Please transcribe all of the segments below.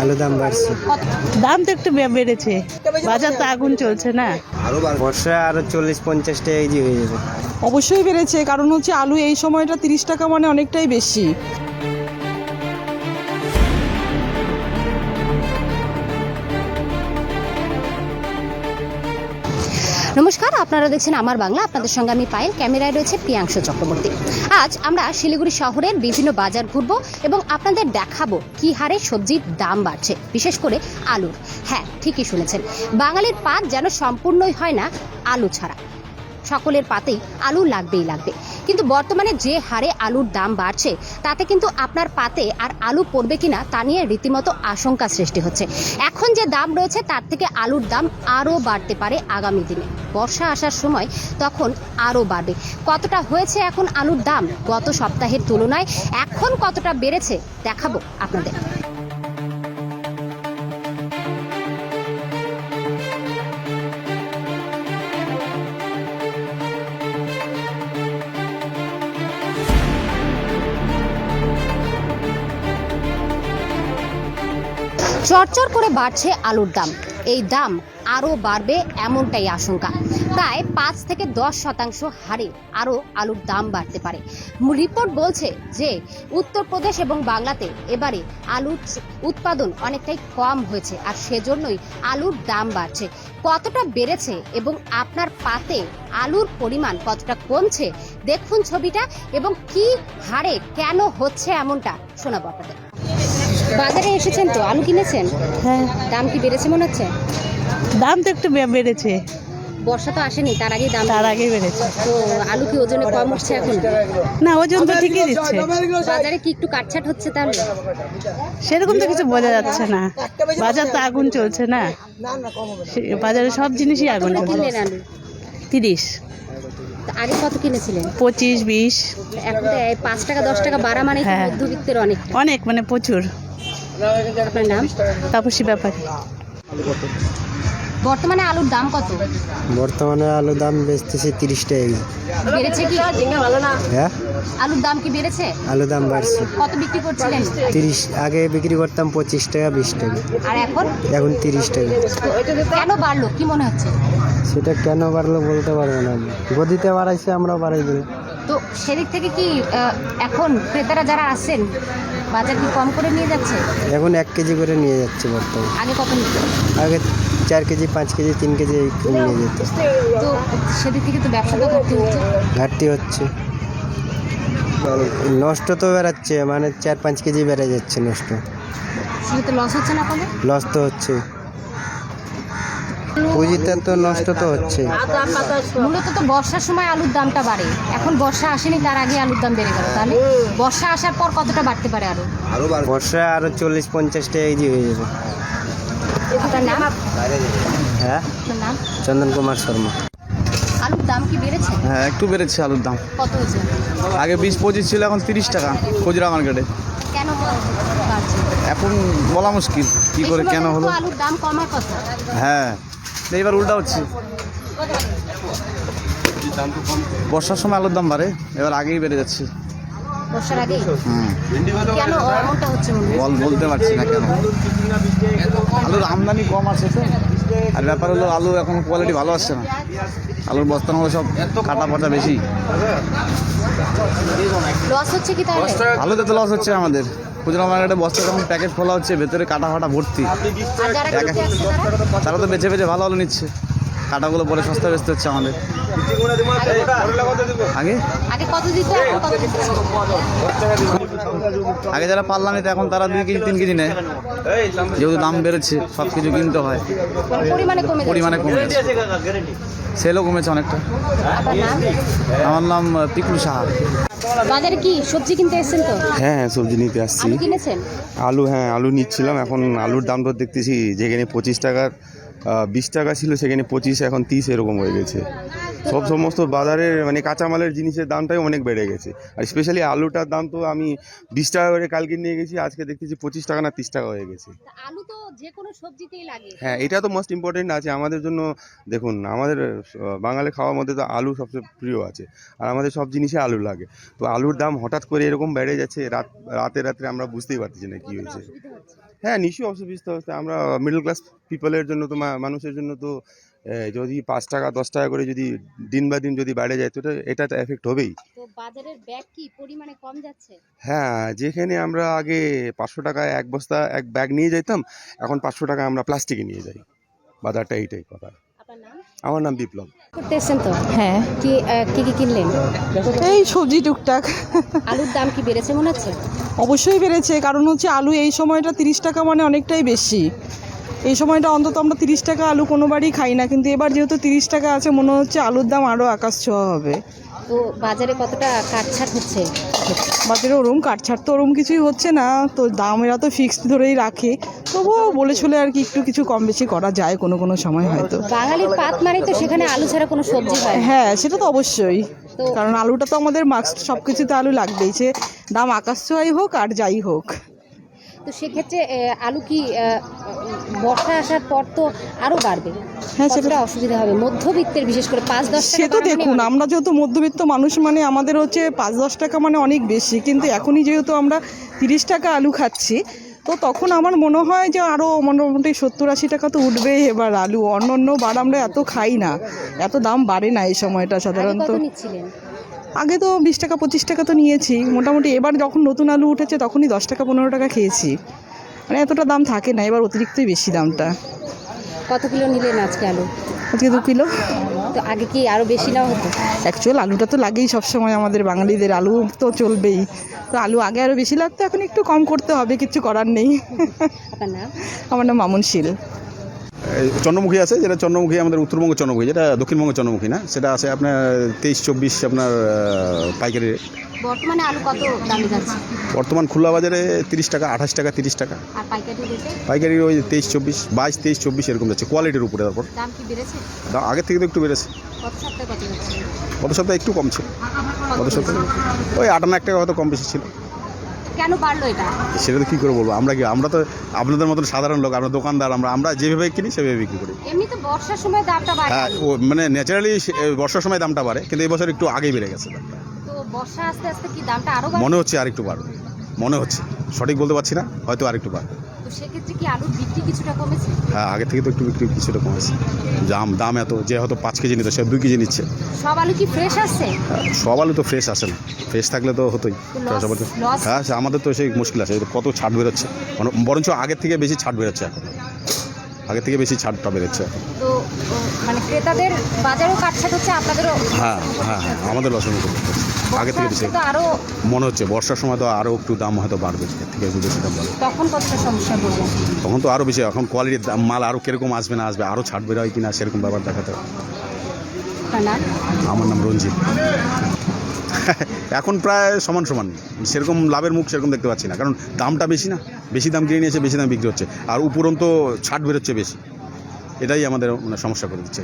আলু দাম বাড়ছে। দাম তো একটু বে- বেড়েছে। বাজার তো আগুন চলছে না? বর্ষায় আরও চল্লিশ পঞ্চাশ টাকা কেজি হয়ে যাবে। অবশ্যই বেড়েছে কারণ হচ্ছে আলু এই সময়টা তিরিশ টাকা মানে অনেকটাই বেশি। নমস্কার, আপনারা দেখছেন আমার বাংলা। আপনাদের সঙ্গে আমি পায়েল, ক্যামেরায় রয়েছে প্রিয়াংশ চক্রবর্তী। আজ আমরা শিলিগুড়ি শহরের বিভিন্ন বাজার ঘুরবো এবং আপনাদের দেখাবো কি হারে সবজির দাম বাড়ছে, বিশেষ করে আলুর। হ্যাঁ ঠিকই শুনেছেন। বাঙালির পাত যেন সম্পূর্ণই হয় না আলু ছাড়া। সকলের পাতেই আলু লাগবেই লাগবে। কিন্তু বর্তমানে যে হারে আলুর দাম বাড়ছে, তাতে কিন্তু আপনার পাতে আর আলু পড়বে কিনা তা নিয়ে রীতিমতো আশঙ্কা সৃষ্টি হচ্ছে। এখন যে দাম রয়েছে, তার থেকে আলুর দাম আরও বাড়তে পারে আগামী দিনে। বর্ষা আসার সময় তখন আরও বাড়বে। কতটা হয়েছে এখন আলুর দাম গত সপ্তাহের তুলনায়? এখন কতটা বেড়েছে? দেখাবো আপনাদের। চরচর করে বাড়ছে আলুর দাম। এই দাম আরও বাড়বে এমনটাই আশঙ্কা। প্রায় পাঁচ থেকে দশ শতাংশ হারে আরও আলুর দাম বাড়তে পারে। রিপোর্ট বলছে যে, উত্তরপ্রদেশ এবং বাংলাতে এবারে আলুর উৎপাদন অনেকটাই কম হয়েছে আর সেজন্যই আলুর দাম বাড়ছে। কতটা বেড়েছে এবং আপনার পাতে আলুর পরিমাণ কতটা কমছে? দেখুন ছবিটা এবং কি হারে কেন হচ্ছে এমনটা শোনাবো আপনাদের। বাজারে এসেছেন তো? আলু কিনেছেন? হ্যাঁ। দাম কি বেড়েছে মনে হচ্ছে? দাম তো একটু বেড়েছে। বর্ষা তো আসেনি তার আগে দাম তার আগে বেড়েছে। তো আলু কি ওজনে কম উঠছে এখন? না ওজন তো ঠিকই দিচ্ছে। বাজারে কি একটু কাটছাট হচ্ছে তাহলে? সেরকম তো কিছু বোঝা যাচ্ছে না। বাজার তো আগুন চলছে না। বাজারে সব জিনিসই আগুন চলছে। তিরিশ। আগে কত কিনেছিলেন? পঁচিশ বিশ। এখন পাঁচ টাকা দশ টাকা বাড়া মানে হ্যাঁ। মধ্যবিত্তের অনেক অনেক মানে প্রচুর। আপনার নাম? তাপসী ব্যাপারী। বর্তমানে আলুর দাম কত? বর্তমানে আলুর দাম বেচতেছে তিরিশ টাকা বেড়েছে কি? হ্যাঁ? আলুর দাম কি বেড়েছে? আলুর দাম বাড়ছে। কত বিক্রি করছিলেন? তিরিশ আগে বিক্রি করতাম পঁচিশ টাকা বিশ টাকা। আর এখন? এখন তিরিশ টাকা। কেন বাড়লো? কি মনে হচ্ছে? সেটা কেন বাড়লো বলতে পারব না আমি। গদিতে বাড়াইছে আমরাও বাড়াই দিই তো সেদিক থেকে কি এখন ক্রেতারা যারা আসছেন বাজার কি কম করে নিয়ে যাচ্ছে? এখন এক কেজি করে নিয়ে যাচ্ছে বর্তমানে। আগে কত নিত? আগে চার কেজি পাঁচ কেজি তিন কেজি নিয়ে যেত। তো সেদিক থেকে তো ব্যবসাটা ঘাটতি হচ্ছে। ঘাটতি হচ্ছে। নষ্ট তো বেড়াচ্ছে মানে চার পাঁচ কেজি বেড়ে যাচ্ছে নষ্ট। সেটা লস হচ্ছে না লস তো হচ্ছে পুঁজিতে তো নষ্ট তো হচ্ছে মূলত তো বর্ষার সময় আলুর দামটা বাড়ে। এখন বর্ষা আসেনি তার আগে আলুর দাম বেড়ে গেল। তাহলে বর্ষা আসার পর কতটা বাড়তে পারে আরও? বর্ষায় আরও চল্লিশ পঞ্চাশ টাকা কেজি হয়ে যাবে। হ্যাঁ? চন্দন কুমার শর্মা। আলুর দাম কি বেড়েছে? হ্যাঁ একটু বেড়েছে আলুর দাম। কত হয়েছে? আগে বিশ পঁচিশ ছিল এখন তিরিশ টাকা খুচরা মার্কেটে। কেন এখন বলা মুশকিল কি করে কেন হলো? আলুর দাম কমার কথা। হ্যাঁ। এইবার উল্টা হচ্ছে। বর্ষার সময় আলুর দাম বাড়ে এবার আগেই বেড়ে যাচ্ছে। বলতে পারছি না কেন। আলুর আমদানি কম আছে আর ব্যাপার হলো আলু এখন কোয়ালিটি ভালো আসছে না। আলুর বস্তা হলো সব কাটা পাটা বেশি। লস হচ্ছে কি তাহলে? আলুতে তো লস হচ্ছে আমাদের। খুচরা মার্কেটে বস্তা যখন প্যাকেট খোলা হচ্ছে ভেতরে কাটা ফাটা ভর্তি। তারা তো বেছে বেছে ভালো ভালো নিচ্ছে। কাটাগুলো পরে সস্তা বেচতে হচ্ছে আমাদের। আগে? আগে যারা পাল্লা নিতে এখন তারা দুই কেজি তিন কেজি নেয়। যেহেতু দাম বেড়েছে সব কিছু কিনতে হয়। পরিমাণে কমে যাচ্ছে। পরিমাণে কমে গেছে সেলও কমেছে অনেকটা। আমার নাম পিকুল সাহা। বাজারে কি সবজি কিনতে এসেছেন তো? হ্যাঁ হ্যাঁ সবজি নিতে আসছি। আলু কিনেছেন? আলু হ্যাঁ আলু নিচ্ছিলাম। এখন আলুর দাম তো দেখতেছি যেখানে পঁচিশ টাকার বিশ টাকা ছিল সেখানে পঁচিশ এখন তিরিশ এরকম হয়ে গেছে। সব সমস্ত বাজারের মানে কাঁচামালের জিনিসের দামটাই অনেক বেড়ে গেছে। আর স্পেশালি আলুটার দাম তো আমি বিশ টাকা করে কালকে নিয়ে গেছি আজকে দেখতেছি পঁচিশ টাকা না তিরিশ টাকা হয়ে গেছে। আলু তো যে কোনো সবজিতেই লাগে। হ্যাঁ এটা তো মোস্ট ইম্পর্টেন্ট আছে আমাদের জন্য দেখুন আমাদের বাঙালি খাওয়ার মধ্যে তো আলু সবচেয়ে প্রিয় আছে আর আমাদের সব জিনিসে আলু লাগে। তো আলুর দাম হঠাৎ করে এরকম বেড়ে যাচ্ছে রাত রাতে রাত্রে আমরা বুঝতেই পারতেছি না কী হয়েছে। হ্যাঁ নিশ্চয়ই অসুবিধা হচ্ছে আমরা মিডল ক্লাস পিপলের জন্য তো মানুষের জন্য তো যদি পাঁচ টাকা দশ টাকা করে যদি দিন বা দিন যদি বেড়ে যায় তো এটা- তো এফেক্ট হবেই। তো বাজারের ব্যাগ কি পরিমাণে কম যাচ্ছে? হ্যাঁ যেখানে আমরা আগে পাঁচশো টাকায় এক বস্তা এক ব্যাগ নিয়ে যেতাম এখন পাঁচশো টাকা আমরা প্লাস্টিকে নিয়ে যাই। বাজারটা এইটাই কথা। আমার নাম বিপ্লব। করতে এসছেন তো? হ্যাঁ। কি কি কি কিনলেন? এই সবজি টুকটাক। আলুর দাম কি বেড়েছে মনে হচ্ছে? অবশ্যই বেড়েছে কারণ হচ্ছে আলু এই সময়টা তিরিশ টাকা মানে অনেকটাই বেশি। এই সময়টা অন্তত আমরা তিরিশ টাকা আলু কোনো বাড়ি খাই না কিন্তু এবার যেহেতু তিরিশ টাকা আছে মনে হচ্ছে আলুর দাম আরও আকাশ ছোঁয়া হবে। তো বাজারে কতটা কাটছাট হচ্ছে? বাজারে ওরম কাটছাট তো ওরম কিছুই হচ্ছে না তো দাম এরা তো ফিক্সড ধরেই রাখে। তবুও বলে চলে আর কি একটু কিছু কম বেশি করা যায় কোনো কোনো সময় হয়তো। বাঙালির পাত মানে তো সেখানে আলু ছাড়া কোনো সবজি হয় হ্যাঁ সেটা তো অবশ্যই। কারণ আলুটা তো আমাদের মাস্ক সব কিছুতে আলু লাগবেই। সে দাম আকাশ ছোঁয়াই হোক আর যাই হোক। তো সেক্ষেত্রে আলু কি বর্ষা আসার পর তো আরও বাড়বে। হ্যাঁ, সেটা- অসুবিধা হবে? মধ্যবিত্তের বিশেষ করে পাঁচ দশ সে তো দেখুন আমরা যেহেতু মধ্যবিত্ত মানুষ মানে আমাদের হচ্ছে পাঁচ দশ টাকা মানে অনেক বেশি। কিন্তু এখনই যেহেতু আমরা তিরিশ টাকা আলু খাচ্ছি তো তখন আমার মনে হয় যে আরও মোটামুটি সত্তর আশি টাকা তো উঠবেই এবার আলু। অন্য অন্য বার আমরা এত খাই না। এত দাম বাড়ে না এই সময়টা সাধারণত। আগে তো বিশ টাকা পঁচিশ টাকা তো নিয়েছি। মোটামুটি এবার যখন নতুন আলু উঠেছে তখনই দশ টাকা পনেরো টাকা খেয়েছি। মানে এতটা দাম থাকে না এবার অতিরিক্তই বেশি দামটা। কত কিলো নিলেন আজকে আলু? আজকে দু কিলো। তো আগে কি আরও বেশি নেওয়া হতো? অ্যাকচুয়াল আলুটা তো লাগেই সবসময় আমাদের বাঙালিদের আলু তো চলবেই। তো আলু আগে আরও বেশি লাগতো এখন একটু কম করতে হবে কিছু করার নেই। আমার নাম মামুন শীল। চন্দ্রমুখী আছে যেটা চন্দ্রমুখী আমাদের উত্তরবঙ্গ চন্দ্রমুখী যেটা দক্ষিণবঙ্গ চন্দ্রমুখী না? সেটা আছে আপনার তেইশ চব্বিশ আপনার পাইকারি rate। বর্তমানে আলু কত দামে যাচ্ছে? বর্তমান খোলা বাজারে তিরিশ টাকা আঠাশ টাকা তিরিশ টাকা। আর পাইকারি রেটে পাইকারি ওই তেইশ চব্বিশ বাইশ তেইশ চব্বিশ এরকম যাচ্ছে কোয়ালিটির উপরে তারপর। দাম কি বেড়েছে? দাম আগের থেকে তো একটু বেড়েছে। গত সপ্তাহে একটু কম ছিল। গত সপ্তাহে ওই আটান্ন এক টাকা হয়তো কম বেশি ছিল। কেন বাড়লো এটা? সেটা তো কী করে বলব? আমরা কি আমরা তো আপনাদের মতন সাধারণ লোক আমরা দোকানদার আমরা আমরা যেভাবে কিনি সেভাবে বিক্রি করি। এমনি তো বর্ষার সময় দামটা বাড়ে হ্যাঁ ও মানে ন্যাচারালি বর্ষার সময় দামটা বাড়ে কিন্তু এই বছর একটু আগে বেড়ে গেছে দামটা। তো বর্ষা আস্তে আস্তে কি দামটা আরও বাড়বে? মনে হচ্ছে আর একটু বাড়বে। মনে হচ্ছে। সঠিক বলতে পারছি না? হয়তো আর একটু বাড়বে। তো সেক্ষেত্রে কি আলুর বিক্রি কিছুটা কমেছে? হ্যাঁ আগে থেকে তো একটু বিক্রি কিছুটা কমেছে। দাম দাম এত যে হয়তো পাঁচ কেজি নিত সে দুই কেজি নিচ্ছে। সব আলু কি ফ্রেশ আসছে? হ্যাঁ, সব আলু তো ফ্রেশ আসে না। ফ্রেশ থাকলে তো হতোই। হ্যাঁ আমাদের তো সেই মুশকিল আছে। কত ছাড় বেরোচ্ছে। মানে বরঞ্চ আগের থেকে বেশি ছাড় বেরোচ্ছে এখন। আগের থেকে বেশি ছাড়টা এখন তো মানে ক্রেতাদের বাজারও কাটছাট হচ্ছে আপনাদেরও হ্যাঁ হ্যাঁ হ্যাঁ আমাদের মুখে পড়ছে। আগে থেকে বেশি তো মনে হচ্ছে বর্ষার সময় তো আরও একটু দাম হয়তো বাড়বে এর থেকে একটু বেশি দাম বাড়বে। তখন কতটা সমস্যা পড়বে তখন তো আরও বেশি এখন কোয়ালিটির দাম মাল আরও কীরকম আসবে না আসবে আরও ছাড় বেরোয় কিনা সেরকম ব্যাপার দেখাতে। আমার নাম রঞ্জিত। এখন প্রায় সমান সমান। সেরকম লাভের মুখ সেরকম দেখতে পাচ্ছি না। কারণ দামটা বেশি না। বেশি দাম কিনে নিয়েছে, বেশি দাম বিক্রি হচ্ছে। আর উপরন্ত ছাড় বেরোচ্ছে বেশি। এটাই আমাদের মানে সমস্যা করে দিচ্ছে।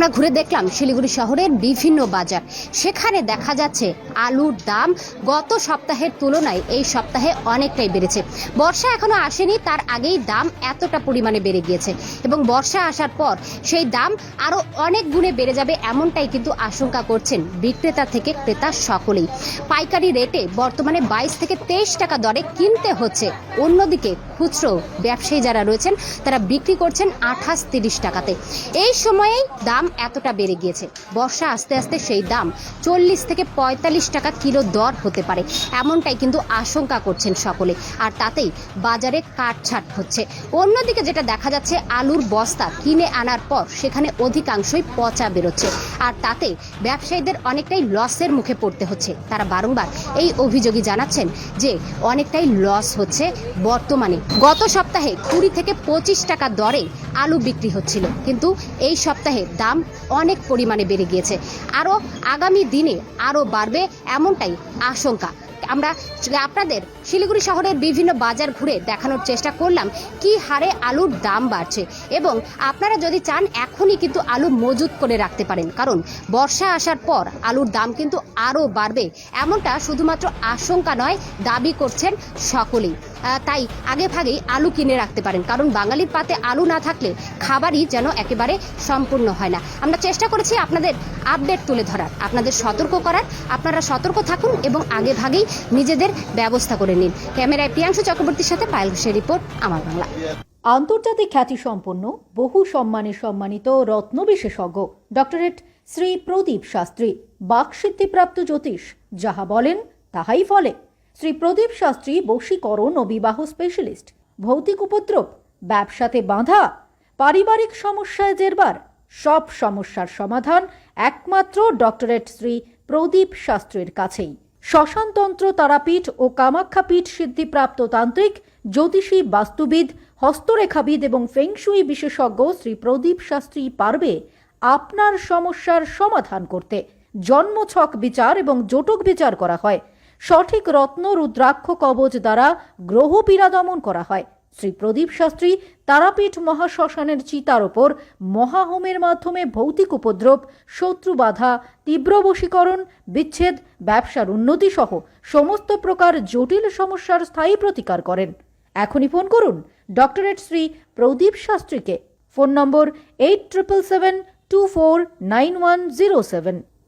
আমরা ঘুরে দেখলাম শিলিগুড়ি শহরের বিভিন্ন বাজার। সেখানে দেখা যাচ্ছে আলুর দাম গত সপ্তাহের তুলনায় এই সপ্তাহে অনেকটাই বেড়েছে। বর্ষা এখনও আসেনি, তার আগেই দাম এতটা পরিমাণে বেড়ে গিয়েছে। এবং বর্ষা আসার পর সেই দাম আরও অনেক গুণে বেড়ে যাবে এমনটাই কিন্তু আশঙ্কা করছেন বিক্রেতা থেকে ক্রেতা সকলেই। পাইকারি রেটে বর্তমানে বাইশ থেকে তেইশ টাকা দরে কিনতে হচ্ছে। অন্যদিকে খুচরো ব্যবসায়ী যারা রয়েছেন, তারা বিক্রি করছেন আঠাশ তিরিশ টাকাতে। এই সময়েই দাম এতটা বেড়ে গিয়েছে। বর্ষা আস্তে আস্তে সেই দাম চল্লিশ থেকে পঁয়তাল্লিশ টাকা কিলো দর হতে পারে। এমনটাই কিন্তু আশঙ্কা করছেন সকলে। আর তাতেই বাজারে কাটছাট হচ্ছে। অন্যদিকে যেটা দেখা যাচ্ছে, আলুর বস্তা কিনে আনার পর সেখানে অধিকাংশই পচা বেরোচ্ছে। আর তাতে ব্যবসায়ীদের অনেকটাই লসের মুখে পড়তে হচ্ছে। তারা বারংবার এই অভিযোগই জানাচ্ছেন যে অনেকটাই লস হচ্ছে বর্তমানে। গত সপ্তাহে কুড়ি থেকে পঁচিশ টাকা দরে আলু বিক্রি হচ্ছিল। কিন্তু এই সপ্তাহে দাম অনেক পরিমাণে বেড়ে গিয়েছে। আরও আগামী দিনে আরও বাড়বে এমনটাই আশঙ্কা। আমরা আপনাদের শিলিগুড়ি শহরের বিভিন্ন বাজার ঘুরে দেখানোর চেষ্টা করলাম, কি হারে আলুর দাম বাড়ছে এবং আপনারা যদি চান এখনই কিন্তু আলু মজুত করে রাখতে পারেন, কারণ বর্ষা আসার পর আলুর দাম কিন্তু আরও বাড়বে, এমনটা শুধুমাত্র আশঙ্কা নয়, দাবি করছেন সকলেই। তাই আগে ভাগেই আলু কিনে রাখতে পারেন। কারণ বাঙালির পাতে আলু না থাকলে খাবারই যেন একেবারে সম্পূর্ণ হয় না। আমরা চেষ্টা করেছি আপনাদের আপডেট তুলে ধরার, আপনাদের সতর্ক করার। আপনারা সতর্ক থাকুন এবং আগে ভাগেই নিজেদের ব্যবস্থা করে নিন। ক্যামেরায় প্রিয়াংশু চক্রবর্তীর সাথে পায়েল ঘোষের রিপোর্ট, আমার বাংলা। আন্তর্জাতিক খ্যাতিসম্পন্ন, বহু সম্মানে সম্মানিত রত্ন বিশেষজ্ঞ ডক্টরেট শ্রী প্রদীপ শাস্ত্রী, বাকসিদ্ধিপ্রাপ্ত জ্যোতিষ, যাহা বলেন, তাহাই ফলে। শ্রী প্রদীপ শাস্ত্রী বশীকরণ ও বিবাহ স্পেশালিস্ট ভৌতিক উপদ্রব, ব্যবসাতে বাঁধা, পারিবারিক সমস্যায় জেরবার, সব সমস্যার সমাধান একমাত্র ডক্টরেট শ্রী প্রদীপ শাস্ত্রীর কাছেই। শ্মশানতন্ত্র তারাপীঠ ও কামাখ্যাপীঠ সিদ্ধিপ্রাপ্ত তান্ত্রিক, জ্যোতিষী, বাস্তুবিদ, হস্তরেখাবিদ এবং ফেংশুই বিশেষজ্ঞ শ্রী প্রদীপ শাস্ত্রী পারবে আপনার সমস্যার সমাধান করতে। জন্মছক বিচার এবং জোটক বিচার করা হয়। সঠিক রত্ন রুদ্রাক্ষ কবচ দ্বারা গ্রহ পীড়া দমন করা হয়। শ্রী প্রদীপ শাস্ত্রী তারাপীঠ মহাশ্মশানের চিতার ওপর মহাহোমের মাধ্যমে ভৌতিক উপদ্রব, শত্রু বাধা, তীব্র বশীকরণ, বিচ্ছেদ, ব্যবসার উন্নতি সহ সমস্ত প্রকার জটিল সমস্যার স্থায়ী প্রতিকার করেন। এখনই ফোন করুন ডক্টরেট শ্রী প্রদীপ শাস্ত্রীকে। Phone number eight triple seven two four nine one zero seven.